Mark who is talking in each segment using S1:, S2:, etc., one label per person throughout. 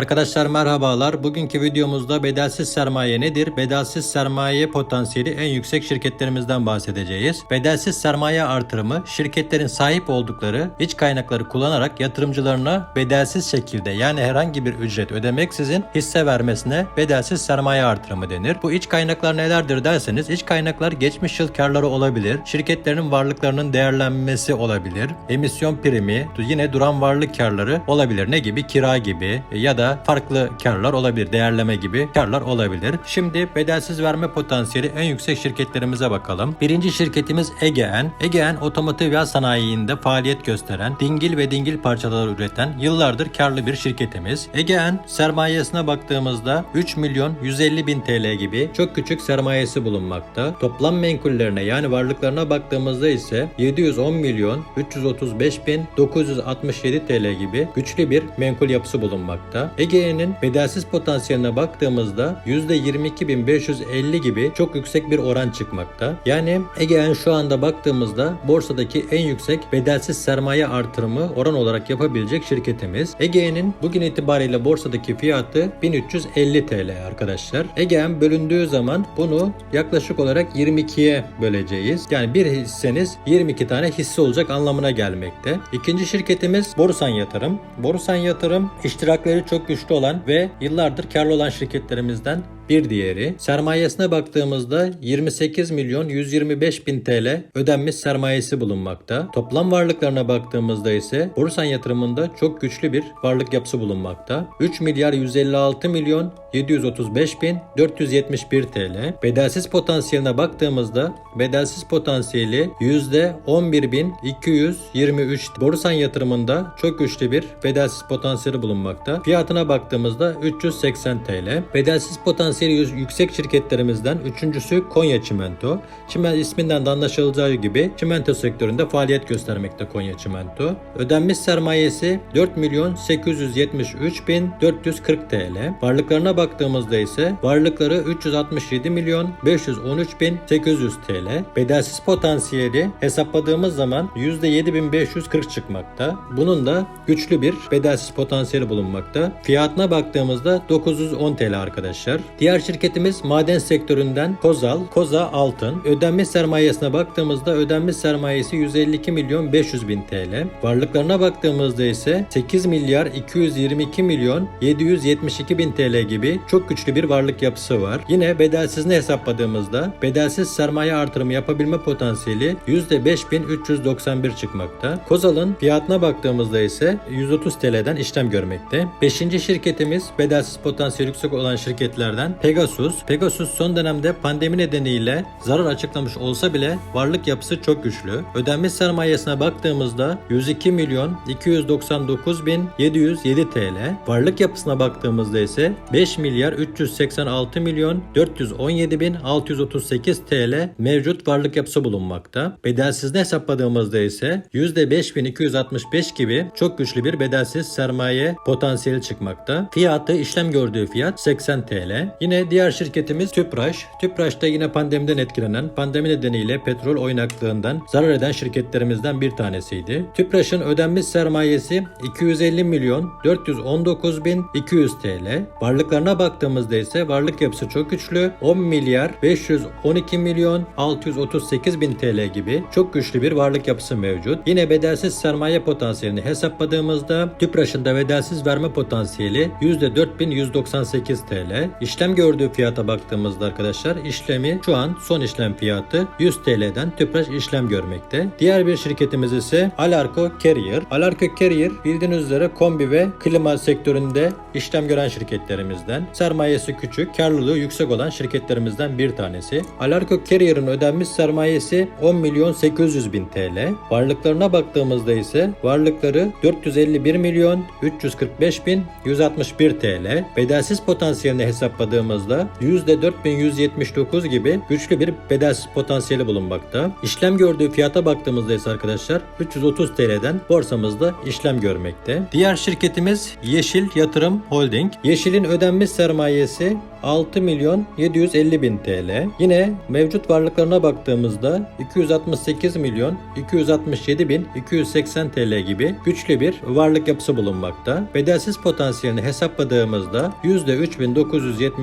S1: Arkadaşlar merhabalar. Bugünkü videomuzda bedelsiz sermaye nedir? Bedelsiz sermaye potansiyeli en yüksek şirketlerimizden bahsedeceğiz. Bedelsiz sermaye artırımı şirketlerin sahip oldukları iç kaynakları kullanarak yatırımcılarına bedelsiz şekilde yani herhangi bir ücret ödemeksizin hisse vermesine bedelsiz sermaye artırımı denir. Bu iç kaynaklar nelerdir derseniz iç kaynaklar geçmiş yıl karları olabilir. Şirketlerin varlıklarının değerlenmesi olabilir. Emisyon primi, yine duran varlık karları olabilir. Ne gibi? Kira gibi ya da farklı karlar olabilir. Değerleme gibi karlar olabilir. Şimdi bedelsiz verme potansiyeli en yüksek şirketlerimize bakalım. Birinci şirketimiz Egeen. Egeen otomotiv yağ sanayinde faaliyet gösteren, dingil ve dingil parçalar üreten yıllardır karlı bir şirketimiz. Egeen sermayesine baktığımızda 3 milyon 150 bin TL gibi çok küçük sermayesi bulunmakta. Toplam menkullerine yani varlıklarına baktığımızda ise 710 milyon 335 bin 967 TL gibi güçlü bir menkul yapısı bulunmakta. Ege'nin bedelsiz potansiyeline baktığımızda %22.550 gibi çok yüksek bir oran çıkmakta. Yani Ege'nin şu anda baktığımızda borsadaki en yüksek bedelsiz sermaye artırımı oran olarak yapabilecek şirketimiz. Ege'nin bugün itibariyle borsadaki fiyatı 1350 TL arkadaşlar. Ege'nin bölündüğü zaman bunu yaklaşık olarak 22'ye böleceğiz. Yani bir hisseniz 22 tane hisse olacak anlamına gelmekte. İkinci şirketimiz Borusan Yatırım. Borusan Yatırım iştirakleri çok güçlü olan ve yıllardır karlı olan şirketlerimizden bir diğeri. Sermayesine baktığımızda 28 milyon 125 bin TL ödenmiş sermayesi bulunmakta. Toplam varlıklarına baktığımızda ise Borusan yatırımında çok güçlü bir varlık yapısı bulunmakta. 3 milyar 156 milyon 735 bin 471 TL. Bedelsiz potansiyeline baktığımızda bedelsiz potansiyeli %11.223 Borusan yatırımında çok güçlü bir bedelsiz potansiyeli bulunmakta. Fiyatına baktığımızda 380 TL. Bedelsiz potansiyeli yüz- yüksek şirketlerimizden üçüncüsü Konya Çimento. Çimen isminden de anlaşılacağı gibi çimento sektöründe faaliyet göstermekte Konya Çimento. Ödenmiş sermayesi 4 milyon 873 bin 440 TL. Varlıklarına baktığımızda ise varlıkları 367 milyon 513 bin 800 TL. Bedelsiz potansiyeli hesapladığımız zaman %7540 çıkmakta. Bunun da güçlü bir bedelsiz potansiyeli bulunmakta. Fiyatına baktığımızda 910 TL arkadaşlar. Diğer şirketimiz maden sektöründen Kozal, Koza Altın. Ödenmiş sermayesine baktığımızda ödenmiş sermayesi 152 milyon 500 bin TL. Varlıklarına baktığımızda ise 8 milyar 222 milyon 772 bin TL gibi çok güçlü bir varlık yapısı var. Yine bedelsizini hesapladığımızda bedelsiz sermaye artırımı yapabilme potansiyeli %5391 çıkmakta. Kozal'ın fiyatına baktığımızda ise 130 TL'den işlem görmekte. Beşinci şirketimiz bedelsiz potansiyeli yüksek olan şirketlerden Pegasus. Pegasus son dönemde pandemi nedeniyle zarar açıklamış olsa bile varlık yapısı çok güçlü. Ödenmiş sermayesine baktığımızda 102 milyon 299 bin 707 TL. Varlık yapısına baktığımızda ise 5 milyar 386 milyon 417 bin 638 TL mevcut varlık yapısı bulunmakta. Bedelsizini hesapladığımızda ise %5265 gibi çok güçlü bir bedelsiz sermaye potansiyeli çıkmakta. Fiyatı işlem gördüğü fiyat 80 TL. Yine diğer şirketimiz Tüpraş. Tüpraş da yine pandemiden etkilenen, pandemi nedeniyle petrol oynaklığından zarar eden şirketlerimizden bir tanesiydi. Tüpraş'ın ödenmiş sermayesi 250 milyon 419 bin 200 TL. Varlıklarına baktığımızda ise varlık yapısı çok güçlü. 10 milyar 512 milyon 638 bin TL gibi çok güçlü bir varlık yapısı mevcut. Yine bedelsiz sermaye potansiyelini hesapladığımızda Tüpraş'ın da bedelsiz verme potansiyeli %4198 TL. İşlem gördüğü fiyata baktığımızda arkadaşlar işlemi şu an son işlem fiyatı 100 TL'den Tüpraş işlem görmekte. Diğer bir şirketimiz ise Alarko Carrier. Alarko Carrier bildiğiniz üzere kombi ve klima sektöründe işlem gören şirketlerimizden. Sermayesi küçük, karlılığı yüksek olan şirketlerimizden bir tanesi. Alarko Carrier'ın ödenmiş sermayesi 10 milyon 800 bin TL. Varlıklarına baktığımızda ise varlıkları 451 milyon 345 bin 161 TL. Bedelsiz potansiyelini hesapladığımızda baktığımızda %4179 gibi güçlü bir bedelsiz potansiyeli bulunmakta. İşlem gördüğü fiyata baktığımızda ise arkadaşlar 330 TL'den borsamızda işlem görmekte. Diğer şirketimiz Yeşil Yatırım Holding. Yeşil'in ödenmiş sermayesi 6 milyon 750 bin TL. Yine mevcut varlıklarına baktığımızda 268 milyon 267 bin 280 TL gibi güçlü bir varlık yapısı bulunmakta. Bedelsiz potansiyelini hesapladığımızda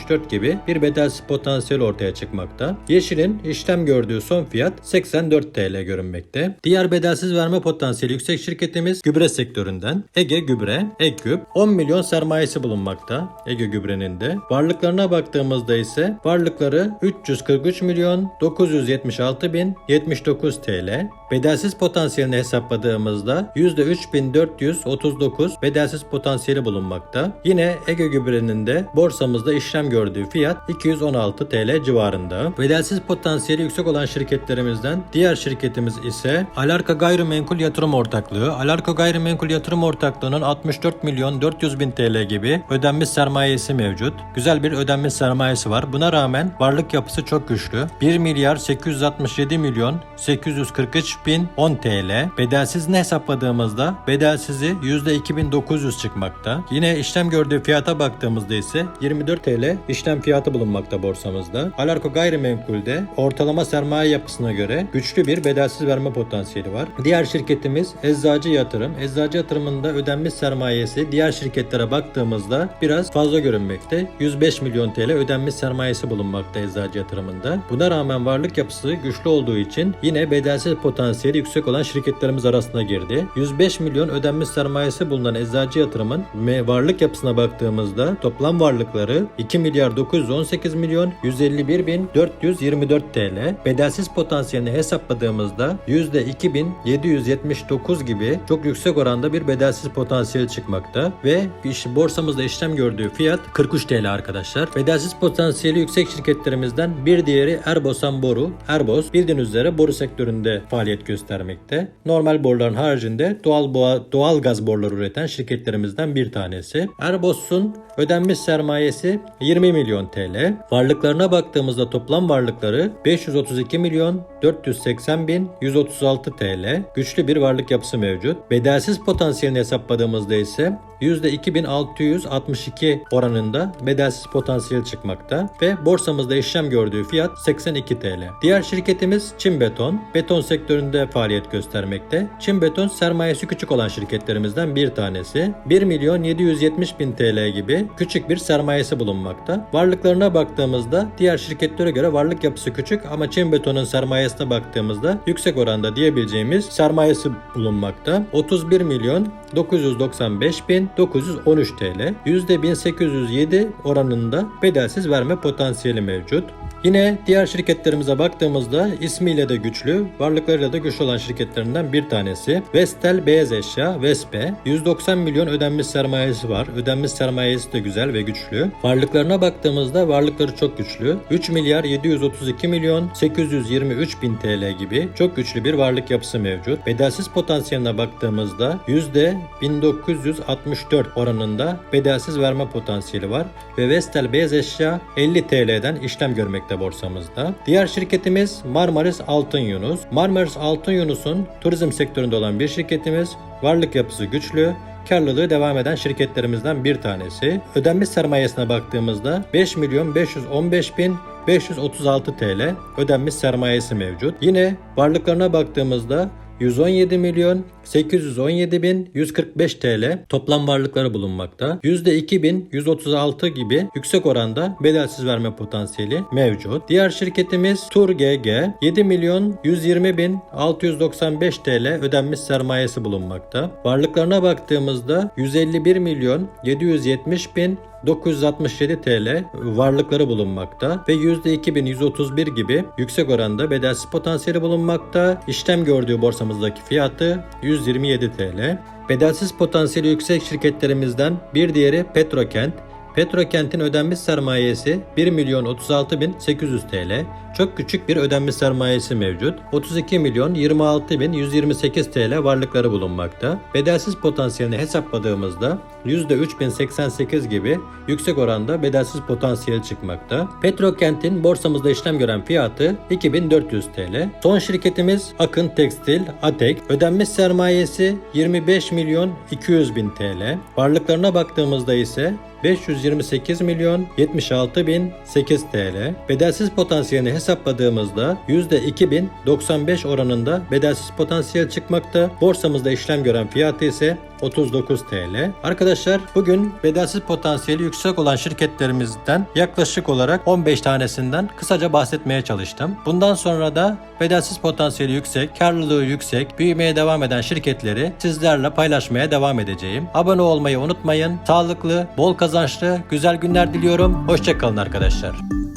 S1: %3974 gibi bir bedelsiz potansiyel ortaya çıkmakta. Yeşil'in işlem gördüğü son fiyat 84 TL görünmekte. Diğer bedelsiz verme potansiyeli yüksek şirketimiz gübre sektöründen Ege Gübre, Ekgüp 10 milyon sermayesi bulunmakta Ege Gübre'nin de. Varlıklarına baktığımızda ise varlıkları 343 milyon 976 bin 79 TL. Bedelsiz potansiyelini hesapladığımızda %3439 bedelsiz potansiyeli bulunmakta. Yine Ege Gübre'nin de borsamızda işlem gördüğü fiyat 216 TL civarında. Bedelsiz potansiyeli yüksek olan şirketlerimizden diğer şirketimiz ise Alarka Gayrimenkul Yatırım Ortaklığı. Alarka Gayrimenkul Yatırım Ortaklığı'nın 64 milyon 400 bin TL gibi ödenmiş sermayesi mevcut. Güzel bir ödenmiş sermayesi var. Buna rağmen varlık yapısı çok güçlü. 1 milyar 867 milyon 843 bin 10 TL. Bedelsizini hesapladığımızda bedelsizi %2900 çıkmakta. Yine işlem gördüğü fiyata baktığımızda ise 24 TL işlem fiyatı bulunmakta borsamızda. Alarko Gayrimenkul'de ortalama sermaye yapısına göre güçlü bir bedelsiz verme potansiyeli var. Diğer şirketimiz Eczacı Yatırım. Eczacı Yatırım'ında ödenmiş sermayesi diğer şirketlere baktığımızda biraz fazla görünmekte. 105 milyon TL ödenmiş sermayesi bulunmakta Eczacı Yatırım'ında. Buna rağmen varlık yapısı güçlü olduğu için yine bedelsiz potansiyeli yüksek olan şirketlerimiz arasına girdi. 105 milyon ödenmiş sermayesi bulunan Eczacı Yatırım'ın varlık yapısına baktığımızda toplam varlıkları 2 milyar 918 milyon 151 bin 424 TL. Bedelsiz potansiyelini hesapladığımızda %2779 gibi çok yüksek oranda bir bedelsiz potansiyel çıkmakta ve iş, borsamızda işlem gördüğü fiyat 43 TL arkadaşlar. Bedelsiz potansiyeli yüksek şirketlerimizden bir diğeri Erbosan Boru. Erbos bildiğiniz üzere boru sektöründe faaliyet göstermekte. Normal boruların haricinde doğal boğa, doğal gaz boruları üreten şirketlerimizden bir tanesi. Erbos'un ödenmiş sermayesi 20 milyon TL. Varlıklarına baktığımızda toplam varlıkları 532 milyon 480 bin 136 TL. Güçlü bir varlık yapısı mevcut. Bedelsiz potansiyelini hesapladığımızda ise %2662 oranında bedelsiz potansiyel çıkmakta ve borsamızda işlem gördüğü fiyat 82 TL. Diğer şirketimiz Çin Beton. Beton sektöründe faaliyet göstermekte. Çin Beton sermayesi küçük olan şirketlerimizden bir tanesi. 1 milyon 770 bin TL gibi küçük bir sermayesi bulunmakta. Varlıklarına baktığımızda diğer şirketlere göre varlık yapısı küçük ama Çin Beton'un sermayesine baktığımızda yüksek oranda diyebileceğimiz sermayesi bulunmakta. 31 milyon 995 bin 913 TL. %1807 oranında bedelsiz verme potansiyeli mevcut. Yine diğer şirketlerimize baktığımızda ismiyle de güçlü, varlıklarıyla da güçlü olan şirketlerinden bir tanesi. Vestel Beyaz Eşya, Vespe. 190 milyon ödenmiş sermayesi var. Ödenmiş sermayesi de güzel ve güçlü. Varlıklarına baktığımızda varlıkları çok güçlü. 3 milyar 732 milyon 823 bin TL gibi çok güçlü bir varlık yapısı mevcut. Bedelsiz potansiyeline baktığımızda %1964 oranında bedelsiz verme potansiyeli var ve Vestel Beyaz Eşya 50 TL'den işlem görmekte borsamızda. Diğer şirketimiz Marmaris Altın Yunus. Marmaris Altın Yunus'un turizm sektöründe olan bir şirketimiz. Varlık yapısı güçlü, karlılığı devam eden şirketlerimizden bir tanesi. Ödenmiş sermayesine baktığımızda 5 milyon 515 bin 536 TL ödenmiş sermayesi mevcut. Yine varlıklarına baktığımızda 117 milyon 817 bin 145 TL toplam varlıkları bulunmakta. %2136 gibi yüksek oranda bedelsiz verme potansiyeli mevcut. Diğer şirketimiz Tur GG 7 milyon 120 bin 695 TL ödenmiş sermayesi bulunmakta. Varlıklarına baktığımızda 151 milyon 770 bin 967 TL varlıkları bulunmakta ve %2131 gibi yüksek oranda bedelsiz potansiyeli bulunmakta. İşlem gördüğü borsamızdaki fiyatı 127 TL. Bedelsiz potansiyeli yüksek şirketlerimizden bir diğeri Petrokent. Petrokent'in ödenmiş sermayesi 1 milyon 36 bin 800 TL. Çok küçük bir ödenmiş sermayesi mevcut. 32 milyon 26 bin 128 TL varlıkları bulunmakta. Bedelsiz potansiyelini hesapladığımızda %3088 gibi yüksek oranda bedelsiz potansiyel çıkmakta. Petrokent'in borsamızda işlem gören fiyatı 2400 TL. Son şirketimiz Akın Tekstil, Atek. Ödenmiş sermayesi 25 milyon 200 bin TL. Varlıklarına baktığımızda ise 528 milyon 76 bin 8 TL. Bedelsiz potansiyelini hesapladığımızda %2095 oranında bedelsiz potansiyel çıkmakta. Borsamızda işlem gören fiyatı ise 39 TL. Arkadaşlar bugün bedelsiz potansiyeli yüksek olan şirketlerimizden yaklaşık olarak 15 tanesinden kısaca bahsetmeye çalıştım. Bundan sonra da bedelsiz potansiyeli yüksek, karlılığı yüksek, büyümeye devam eden şirketleri sizlerle paylaşmaya devam edeceğim. Abone olmayı unutmayın. Sağlıklı, bol kazançlı, güzel günler diliyorum. Hoşçakalın arkadaşlar.